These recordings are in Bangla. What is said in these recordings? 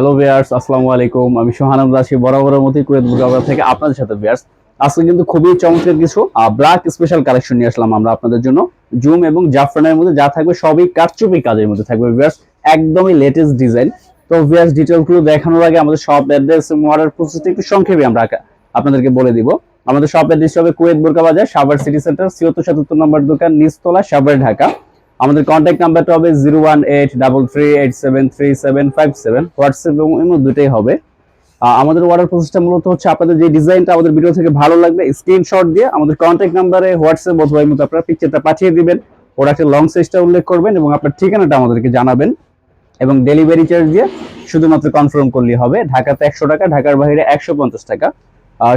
হ্যালো ভিয়ার্স আসসালামু আলাইকুম। আমি সোহানন্দ আছি বরাবরের মতোই কুয়েত বুকাবরা থেকে আপনাদের সাথে ভিয়ার্স আজকে কিন্তু খুবই চমৎকার কিছু ব্ল্যাক স্পেশাল কালেকশন নিয়ে আসলাম আমরা আপনাদের জন্য। জুম এবং জাফরানের মধ্যে যা থাকবে সবই কারচুপি কাজের মধ্যে থাকবে ভিয়ার্স একদমই লেটেস্ট ডিজাইন তো ভিয়ার্স ডিটেলগুলো দেখানোর আগে আমাদের শপ অ্যাড্রেস অর্ডার প্রসেসটা একটু সংক্ষেপে আমরা আপনাদেরকে বলে দিব। আমাদের শপ অ্যাড্রেস হবে কুয়েত বোরকা বাজার, সাভার সিটি সেন্টার ছিয়াত্তর সাতাত্তর নম্বর দোকান, নিচতলা, সাভার, ঢাকা। আমাদের কন্ট্যাক্ট নাম্বারটা হবে zero one eight double three eight seven three seven five seven WhatsApp এবং ইমো দুটোই হবে। আমাদের অর্ডার প্রসেসটা মূলত হচ্ছে আপনাদের যে ডিজাইনটা আমাদের ভিডিও থেকে ভালো লাগবে স্ক্রিনশট দিয়ে আমাদের কন্ট্যাক্ট নাম্বারে হোয়াটসঅ্যাপ অথবা ইমোতে আপনারা পিকচারটা পাঠিয়ে দিবেন। প্রোডাক্টের লং সাইজটা উল্লেখ করবেন এবং আপনার ঠিকানাটা আমাদেরকে জানাবেন। এবং ডেলিভারি চার্জ দিয়ে শুধুমাত্র কনফার্ম করলেই হবে। ঢাকাতে একশো টাকা, ঢাকার বাইরে একশো পঞ্চাশ টাকা।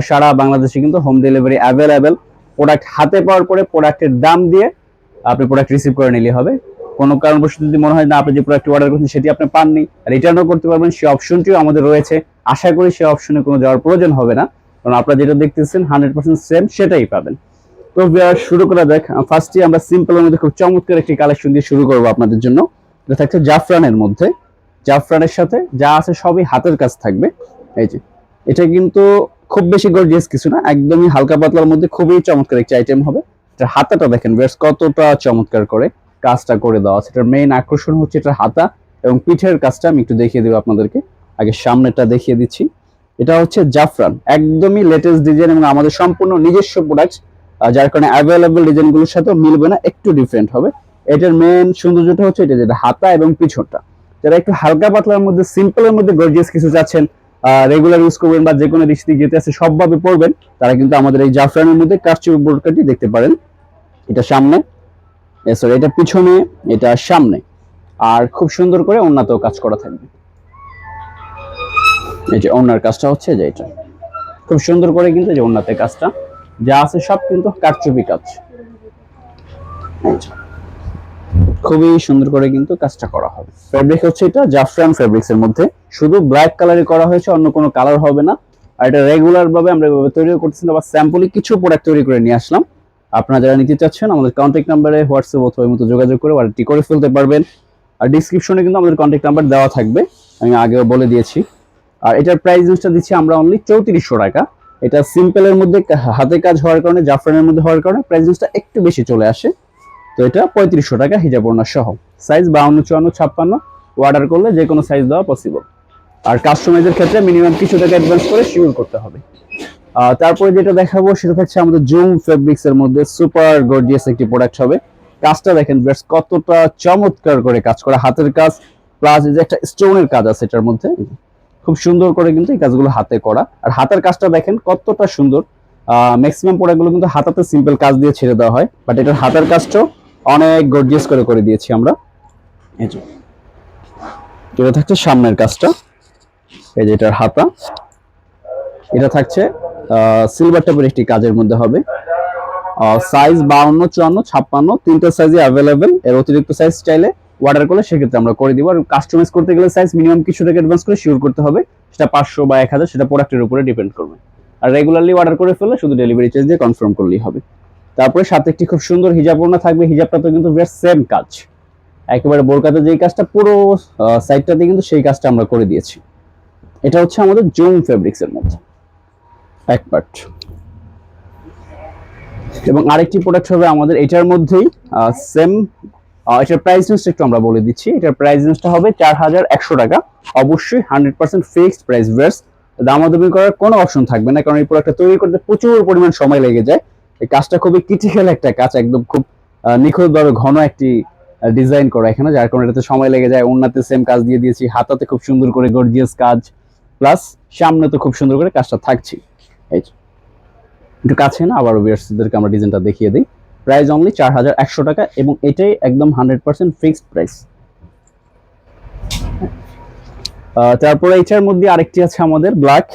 সারা বাংলাদেশে কিন্তু হোম ডেলিভারি অ্যাভেলেবেল প্রোডাক্ট হাতে পাওয়ার পরে প্রোডাক্টের দাম দিয়ে আপনি প্রোডাক্ট রিসিভ করে নিলে হবে। কোনো কারণবশত যদি মনে হয় না আপনি যে প্রোডাক্ট অর্ডার করছেন সেটি আপনি পাননি রিটার্নও করতে পারবেন। সেই অপশনটিও আমাদের রয়েছে। আশা করি সেই অপশনে কোনো যাওয়ার প্রয়োজন হবে না। কারণ আপনারা যেটা দেখতেছেন হান্ড্রেড পার্সেন্ট সেম সেটাই পাবেন। তো শুরু করা যাক। ফার্স্টে আমরা সিম্পলের মধ্যে খুব চমৎকার একটি কালেকশন দিয়ে শুরু করব আপনাদের জন্য। এটা থাকছে জাফরানের মধ্যে। জাফরানের সাথে যা আছে সবই হাতের কাজ থাকবে। এই যে, এটা কিন্তু খুব বেশি গর্জিয়াস কিছু না। একদমই হালকা পাতলার মধ্যে খুবই চমৎকার একটি আইটেম হবে। এটার হাতাটা দেখেন বেশ কতটা চমৎকার করে কাজটা করে দেওয়া আছে। এটার মেইন আকর্ষণ হচ্ছে এটার হাতা এবং পিঠের কাজটা আমি একটু দেখিয়ে দেবো আপনাদেরকে। আগে সামনেটা দেখিয়ে দিচ্ছি। এটা হচ্ছে জাফরান, একদমই লেটেস্ট ডিজাইন এবং আমাদের সম্পূর্ণ নিজস্ব প্রোডাক্ট যার কারণে অ্যাভেলেবল ডিজাইনগুলোর সাথেও মিলবে না, একটু ডিফারেন্ট হবে। এটার মেন সৌন্দর্যটা হচ্ছে এটা যেটা হাতা এবং পিছনটা। যারা একটু হালকা পাতলার মধ্যে সিম্পলের মধ্যে গর্জিয়াস কিছু চাচ্ছেন রেগুলার ইউজ করবেন বা যে কোনো ডিস্ট্রিক্ট যেতে আছে, সবভাবে পড়বেন তারা কিন্তু আমাদের এই জাফরানের মধ্যে কাস্টমার বোর্ডকাটি দেখতে পারেন। এটা সামনে। সরি এটা পিছনে, এটা সামনে। আর খুব সুন্দর করে অন্যতেও কাজ করা থাকবে। এই যে অন্যার কাজটা হচ্ছে যে এটা। খুব সুন্দর করে কিন্তু যে অন্যতে কাজটা। যা আছে সব কিন্তু কারচুপি কাজ। যে। খুবই সুন্দর করে কিন্তু কাজটা করা হবে। ফেব্রিক হচ্ছে এটা জাফরান ফেব্রিক্স এর মধ্যে। শুধু ব্ল্যাক কালারই করা হয়েছে, অন্য কোনো কালার হবে না। আর এটা রেগুলার ভাবে আমরা এভাবে তৈরি করতেছি না বা কিছু প্রোডাক্ট তৈরি করে নিয়ে আসলাম। আপনারা যারা নিতে চাচ্ছেন, আমাদের কন্ট্যাক্ট নাম্বারে হোয়াটসঅ্যাপ অথবা মতো যোগাযোগ করে অর্ডারটি করে ফেলতে পারবেন। আর ডিসক্রিপশনে কিন্তু আমাদের কন্ট্যাক্ট নাম্বার দেওয়া থাকবে, আমি আগেও বলে দিয়েছি। আর এটার প্রাইস জিনিসটা দিচ্ছি আমরা অনলি চৌত্রিশশো টাকা। এটা সিম্পলের মধ্যে হাতে কাজ হওয়ার কারণে জাফরানের মধ্যে হওয়ার কারণে প্রাইস জিনিসটা একটু বেশি চলে আসে। তো এটা পঁয়ত্রিশশো টাকা হিজাব ওড়না সহ। সাইজ বাউন্ন, চুয়ান্ন, ছাপ্পান্ন অর্ডার করলে যে কোনো সাইজ দেওয়া পসিবল আর কাস্টমাইজের ক্ষেত্রে মিনিমাম কিছু টাকা অ্যাডভান্স করে শিওর করতে হবে। তারপরে যেটা দেখাবো সেটা হচ্ছে আমাদের জুম ফেব্রিক্স এর মধ্যে সুপার গর্জিয়াস একটি প্রোডাক্ট হবে। কাজটা দেখেন বেশ কতটা চমৎকার করে কাজ করা। হাতের কাজ প্লাস যে একটা স্টোনের কাজ আছে এটার মধ্যে। খুব সুন্দর করে কিন্তু এই কাজগুলো হাতে করা। আর হাতের কাজটা দেখেন কতটা সুন্দর। ম্যাক্সিমাম প্রোডাক্টগুলো কিন্তু হাতাতে সিম্পল কাজ দিয়ে ছেড়ে দেওয়া হয়। বাট এটার হাতের কাজটাও অনেক গর্জিয়াস করে করে দিয়েছি আমরা। এই যে। এটা থাকছে সামনের কাজটা। এই যে এটার হাতা। এটা থাকছে সিলভার টাইপের একটি কাজের মধ্যে হবে। সাইজ বাউন্ন, চুয়ান্ন, ছাপ্পান্ন, তিনটা সাইজে অ্যাভেলেবেল এর অতিরিক্ত সাইজ চাইলে অর্ডার করলে সেক্ষেত্রে আমরা করে দিব। আর কাস্টমাইজ করতে গেলে সাইজ মিনিমাম কিছু টাকা অ্যাডভান্স করে শিওর করতে হবে। সেটা পাঁচশো বা এক হাজার, সেটা প্রোডাক্টের উপরে ডিপেন্ড করবে। আর রেগুলারলি অর্ডার করে ফেললে শুধু ডেলিভারি চার্জ দিয়ে কনফার্ম করলেই হবে। তারপরে সাথে একটি খুব সুন্দর হিজাব ওড়না থাকবে। হিজাবটা তো কিন্তু সেম কাজ। একেবারে বোরকাতে যেই কাজটা পুরো সাইডটাতে কিন্তু সেই কাজটা আমরা করে দিয়েছি। এটা হচ্ছে আমাদের জুম ফেব্রিক্স এর মধ্যে। এক পার্ট এবং আরেকটি প্রোডাক্ট হবে আমাদের এটার মধ্যেই সেম এটার প্রাইস লিস্ট একটু আমরা বলে দিচ্ছি। এটার প্রাইস লিস্টটা হবে চার হাজার একশো টাকা। অবশ্যই হান্ড্রেড পার্সেন্ট ফিক্সড প্রাইস ভার্স দামাদামি করার কোনো অপশন থাকবে না, কারণ এই প্রোডাক্টটা তৈরি করতে প্রচুর পরিমাণ সময় লেগে যায়। এই কাজটা খুবই ক্রিটিক্যাল একটা কাজ, একদম খুব নিখুঁতভাবে ঘন একটি ডিজাইন করা এখানে, যার কারণে এটাতে সময় লেগে যায়। অন্যতে সেম কাজ দিয়ে দিয়েছি, হাতাতে খুব সুন্দর করে গর্জিয়াস কাজ প্লাস সামনে তো খুব সুন্দর করে কাজটা থাকছি। এই। একটু কাছে না আবার ভিউয়ার্সদেরকে আমরা ডিজাইনটা দেখিয়ে দিই। প্রাইস অনলি চার হাজার একশো টাকা এবং এটাই একদম হান্ড্রেড পার্সেন্ট ফিক্সড প্রাইস তারপরে এটার মধ্যে আরেকটি আছে আমাদের ব্ল্যাক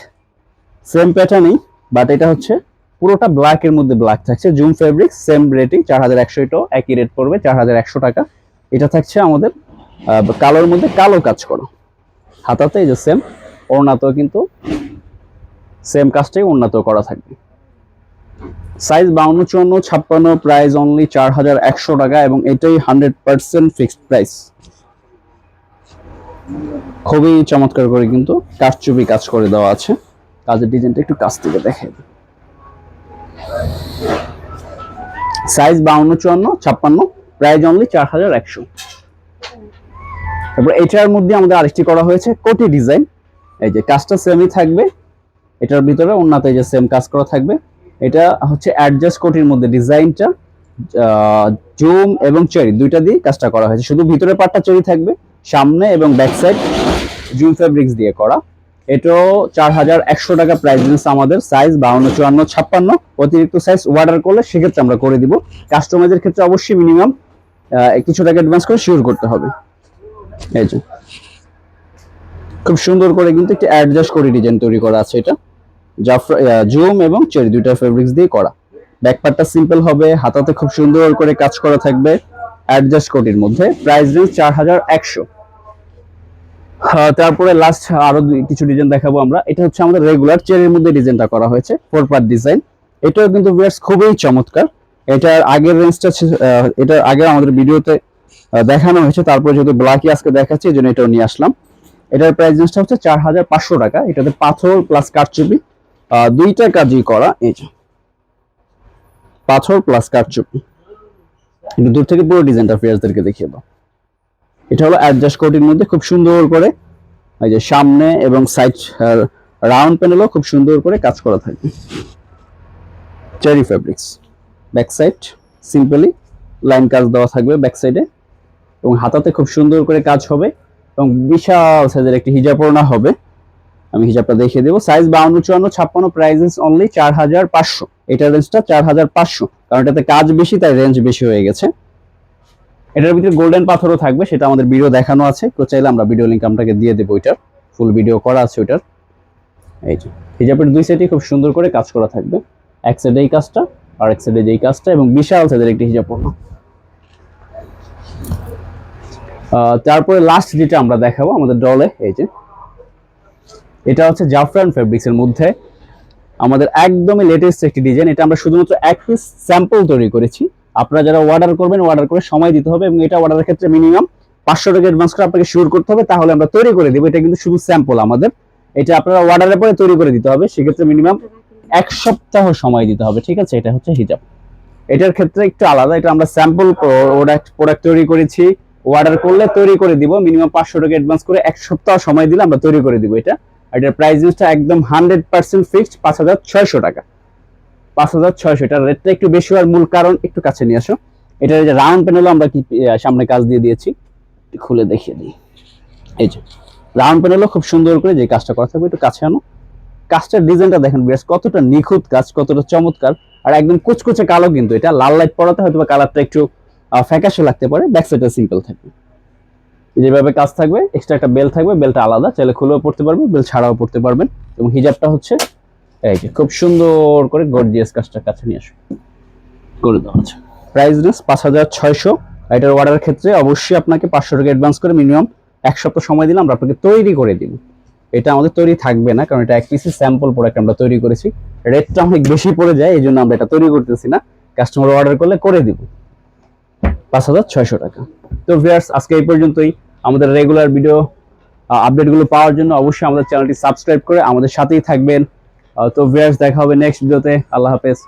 সেম প্যাটার্নই বাট এটা হচ্ছে পুরোটা ব্ল্যাক এর মধ্যে ব্ল্যাক থাকছে। জুম ফেব্রিক সেম রেটিং চার হাজার একশো এটাও একই রেট পড়বে, চার হাজার একশো টাকা। এটা থাকছে আমাদের কালোর মধ্যে কালো কাজ করো। হাতাতে যে সেম ওড়নাতেও কিন্তু সেম কাজটাই ওড়নাতেও করা থাকবে। সাইজ বাউন্ন, চুয়ান্ন, ছাপ্পান্ন প্রাইস অনলি চার হাজার একশো টাকা এবং এটাই হান্ড্রেড পার্সেন্ট ফিক্সড প্রাইস খুবই চমৎকার করে কিন্তু কাঠচুপি কাজ করে দেওয়া আছে। কাজের ডিজাইনটা একটু কাছ থেকে দেখাই সাইজ বাউন্ন, চুয়ান্ন, ছাপ্পান্ন প্রাইস অনলি চার হাজার একশো। তারপর এটার মধ্যে আমাদের আরেকটি করা হয়েছে কোটি ডিজাইন এই যে কাজটা সেমই থাকবে, এটার ভিতরে অন্যতে যে সেম কাজ করা থাকবে। এটা হচ্ছে অ্যাডজাস্ট কোটির মধ্যে ডিজাইনটা জুম এবং চেরি দুইটা দিয়ে কাজটা করা হয়েছে। শুধু ভিতরে পাটটা চেরি থাকবে, সামনে এবং ব্যাক সাইড জুম ফেব্রিক্স দিয়ে করা। এটাও চার হাজার একশো টাকা প্রাইস দিয়েছে আমাদের সাইজ বাউন্ন, চুয়ান্ন, ছাপ্পান্ন। অতিরিক্ত সাইজ অর্ডার করলে সেক্ষেত্রে আমরা করে দিব। কাস্টমাইজের ক্ষেত্রে অবশ্যই মিনিমাম কিছু টাকা অ্যাডভান্স করে শিওর করতে হবে। এই যে। খুব সুন্দর করে কিন্তু একটি অ্যাডজাস্ট করে ডিজাইন তৈরি করা আছে এটা। জাফরা জুম এবং চেরি দুইটা ফেব্রিক্স দিয়ে করা। ব্যাকপার্টটা সিম্পল হবে, হাতাতে খুব সুন্দর করে কাজ করা থাকবে। অ্যাডজাস্ট কোটির মধ্যে। প্রাইস রেঞ্জ চার হাজার একশো। তারপরে লাস্ট আরও কিছু ডিজাইন দেখাবো আমরা। এটা হচ্ছে আমাদের রেগুলার চেয়ারের মধ্যে ডিজাইনটা করা হয়েছে ফোর পার্ট ডিজাইন এটাও কিন্তু ভিউয়ার্স খুবই চমৎকার। এটার আগের রেঞ্জটা এটা আগে আমাদের ভিডিওতে দেখানো হয়েছে। তারপরে যেহেতু ব্ল্যাকি আজকে দেখাচ্ছি এই জন্য এটাও নিয়ে আসলাম। এটার প্রাইস রেঞ্জটা হচ্ছে চার হাজার পাঁচশো টাকা। এটাতে পাথর প্লাস কাঠচুপি আহ, দুইটা কাজই করা এই যে। পাথর প্লাস একটু দূর থেকে পুরো ডিজাইনটা ফিয়ার্সদেরকে দেখিয়ে দাও। এটা হলো অ্যাডজাস্ট কোটির মধ্যে খুব সুন্দর করে এই যে সামনে এবং সাইড রাউন্ড প্যানেলও খুব সুন্দর করে কাজ করা থাকবে cherry fabrics back side simply line কাজ দেওয়া থাকবে ব্যাক সাইডে এবং হাতাতে খুব সুন্দর করে কাজ হবে এবং বিশাল সাইজের একটি হিজাব হবে। আমি হিজাবটা দেখিয়ে দেবো। সাইজ বাউন্ন, চুয়ান্ন, ছাপ্পান্ন প্রাইসেস অনলি চার হাজার পাঁচশো। এটা রেঞ্জটা চার হাজার পাঁচশো। কারণ এটাতে কাজ বেশি, তাই রেঞ্জ বেশি হয়ে গেছে। এটার ভিতরে গোল্ডেন পাথরও থাকবে, সেটা আমাদের ভিডিও দেখানো আছে। কেউ চাইলে আমরা ভিডিও লিঙ্ক আপনাকে দিয়ে দেবো ওইটার। ফুল ভিডিও করা আছে ওইটার। এই যে, হিজাবের দুই সাইডে খুব সুন্দর করে কাজ করা থাকবে। এক সাইডে এই কাজটা, আর এক সাইডে যেই কাজটা, এবং বিশাল সাইজের একটি হিজাব পড়ল তারপরে লাস্ট যেটা আমরা দেখাবো আমাদের ডলে এই যে, এটা হচ্ছে জাফরান ফেব্রিক্সের মধ্যে। আমাদের একদমই লেটেস্ট একটি ডিজাইন এটা আমরা শুধুমাত্র এক পিস স্যাম্পল তৈরি করেছি। আপনারা যারা অর্ডার করবেন অর্ডার করে সময় দিতে হবে এবং এটা অর্ডারের ক্ষেত্রে মিনিমাম পাঁচশো টাকা অ্যাডভান্স করে আপনাকে শুরু করতে হবে। তাহলে আমরা তৈরি করে দেবো। এটা কিন্তু শুধু স্যাম্পল আমাদের। এটা আপনারা অর্ডারের পরে তৈরি করে দিতে হবে। সেক্ষেত্রে মিনিমাম এক সপ্তাহ সময় দিতে হবে, ঠিক আছে? এটা হচ্ছে হিজাব। এটার ক্ষেত্রে একটু আলাদা। এটা আমরা স্যাম্পল প্রোডাক্ট প্রোডাক্ট তৈরি করেছি। অর্ডার করলে তৈরি করে দিব। মিনিমাম পাঁচশো টাকা অ্যাডভান্স করে এক সপ্তাহ সময় দিলে আমরা তৈরি করে দিব এটা। এটার প্রাইস একদম হান্ড্রেড পার্সেন্ট ফিক্সড পাঁচ হাজার ছয়শো টাকা। পাঁচ হাজার ছয়শো। এটার রেটটা একটু বেশি হওয়ার মূল কারণ একটু কাছে নিয়ে আসো। এটার যে রাউন্ড প্যানেলও আমরা কি সামনে কাজ দিয়ে দিয়েছি। খুলে দেখিয়ে দিই। এই যে, রাউন্ড প্যানেলও খুব সুন্দর করে যে কাজটা করা থাকবে, একটু কাছে আনো। কাজটার ডিজাইনটা দেখেন বেশ কতটা নিখুঁত কাজ, কতটা চমৎকার। আর একদম কুচকুচে কালো কিন্তু, এটা লাল লাইট পড়াতে হয়তো বা কালারটা একটু ফ্যাকাশে লাগতে পারে, ব্যাক সাইডটা সিম্পল থাকবে। যেভাবে কাজ থাকবে, এক্সট্রা একটা বেল থাকবে, বেলটা আলাদা, চাইলে খুলেও পড়তে পারবে, বেল ছাড়াও পড়তে পারবেন। এবং হিজাবটা হচ্ছে এই যে, খুব সুন্দর করে গর্জিয়াস কাজটা কাছে নিয়ে আসো। করে দেওয়া আছে প্রাইস রেঞ্জ পাঁচ হাজার ছয়শো। এটার অর্ডারের ক্ষেত্রে অবশ্যই আপনাকে পাঁচশো টাকা অ্যাডভান্স করে মিনিমাম এক সপ্তাহ সময় দিলে আমরা আপনাকে তৈরি করে দিব। এটা আমাদের তৈরি থাকবে না, কারণ এটা এক পিসি স্যাম্পল প্রোডাক্ট আমরা তৈরি করেছি। রেটটা অনেক বেশি পড়ে যায়, এই জন্য আমরা এটা তৈরি করতেছি না। কাস্টমার অর্ডার করলে করে দিব। পাঁচ হাজার ছয়শো টাকা। তো ভিয়ার্স আজকে এই পর্যন্তই। আমাদের রেগুলার ভিডিও আপডেটগুলো পাওয়ার জন্য অবশ্যই আমাদের চ্যানেলটি সাবস্ক্রাইব করে আমাদের সাথেই থাকবেন। তো ভিউয়ার্স দেখা হবে নেক্সট ভিডিওতে আল্লাহ হাফেজ।